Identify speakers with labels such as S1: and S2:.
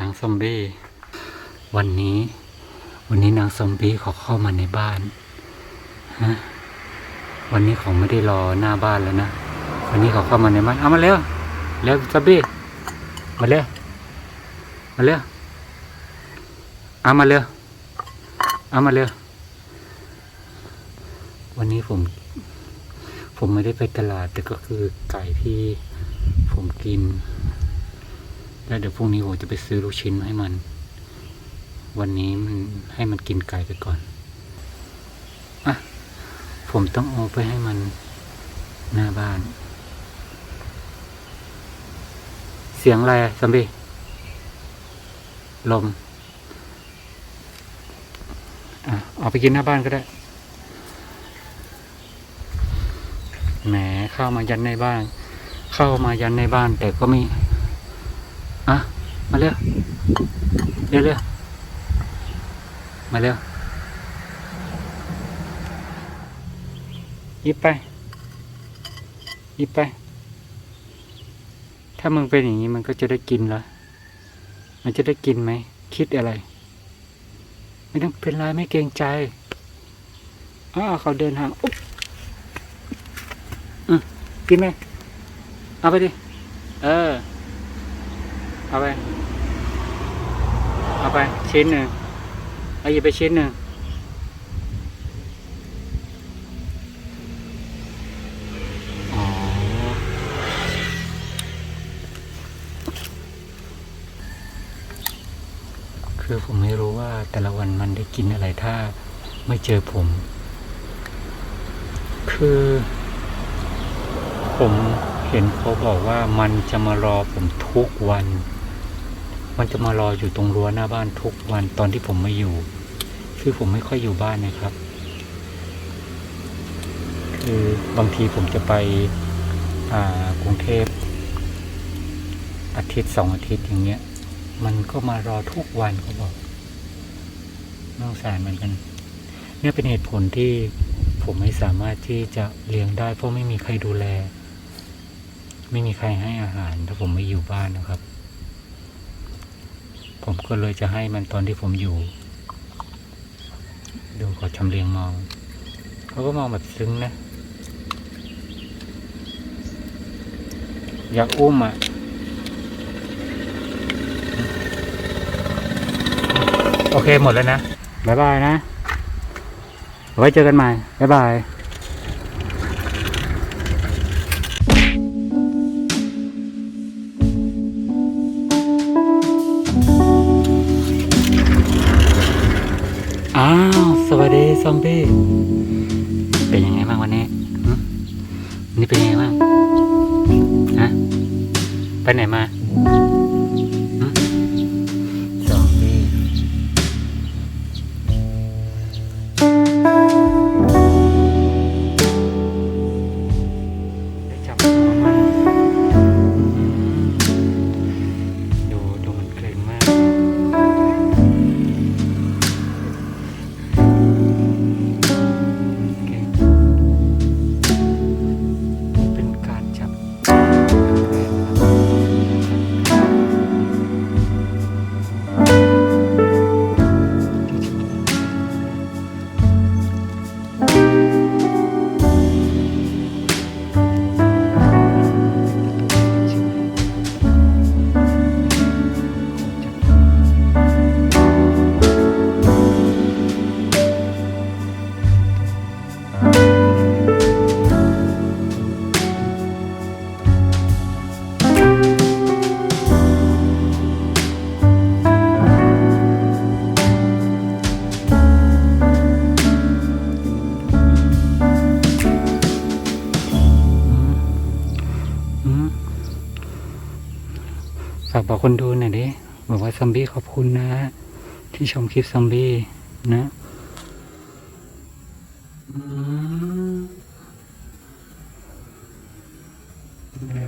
S1: นางซอมบี้ วันนี้ วันนี้นางซอมบี้ขาเข้ามาในบ้านฮะวันนี้เขาไม่ได้รอหน้าบ้านแล้วนะวันนี้เขาเข้ามาในบ้านเอามาเร็วเร็วซอมบี้มาเร็วมาเร็วเอามาเร็วเอามาเร็ววันนี้ผม ผมไม่ได้ไปตลาดแต่ก็คือไก่ที่ผมกิน แล้วเดี๋ยวพรุ่งนี้ผมจะไปซื้อลูกชิ้นให้มัน วันนี้มันให้มันกินไก่ไปก่อนอะผมต้องเอาไปให้มันหน้าบ้าน เสียงอะไรอะซัมบี้ลมอะเอาไปกินหน้าบ้านก็ได้แหมเข้ามายันในบ้าน เข้ามายันในบ้านแต่ก็ไม่ อะมาเร็วเร็วเร็วมาเร็วยิบไปยิบไป ถ้ามึงเป็นอย่างนี้มันก็จะได้กินละมันจะได้กินไหม คิดอะไร ไม่ต้องเป็นไรไม่เกรงใจอ้าวเขาเดินห่างอุ๊บอืมกินไหมเอาไปดิ เออ เอาไป เอาไปชิ้นหนึ่งเอาหยิบไปชิ้นหนึ่งอ๋อคือผมไม่รู้ว่าแต่ละวันมันได้กินอะไรถ้าไม่เจอผม คือผมเห็นเขาบอกว่ามันจะมารอผมทุกวัน มันจะมารออยู่ตรงรั้วหน้าบ้านทุกวันตอนที่ผมไม่อยู่ คือผมไม่ค่อยอยู่บ้านนะครับ คือบางทีผมจะไปอ่ากรุงเทพอาทิตย์สองอาทิตย์อย่างเงี้ย มันก็มารอทุกวันเขาบอกน่าสงสารเหมือนกันเนี่ยเป็นเหตุผลที่ผมไม่สามารถที่จะเลี้ยงได้ เพราะไม่มีใครดูแล ไม่มีใครให้อาหารถ้าผมไม่อยู่บ้านนะครับ ผมก็เลยจะให้มันตอนที่ผมอยู่ ดูขาชำเลียงมองเขาก็มองแบบซึ้งนะ อยากอุ้มอะโอเคหมดแล้วนะ บ๊ายบายนะ ไว้เจอกันใหม่ บ๊ายบาย อ้าว สวัสดีซอมบี้ เป็นยังไงบ้างวันนี้นี่เป็นยังไงบ้าง ฮะ ไปไหนมาากบอกคนดูหน่อยดิบอกว่าซอมบี้ขอบคุณนะ ที่ชมคลิปซอมบี้นะอืม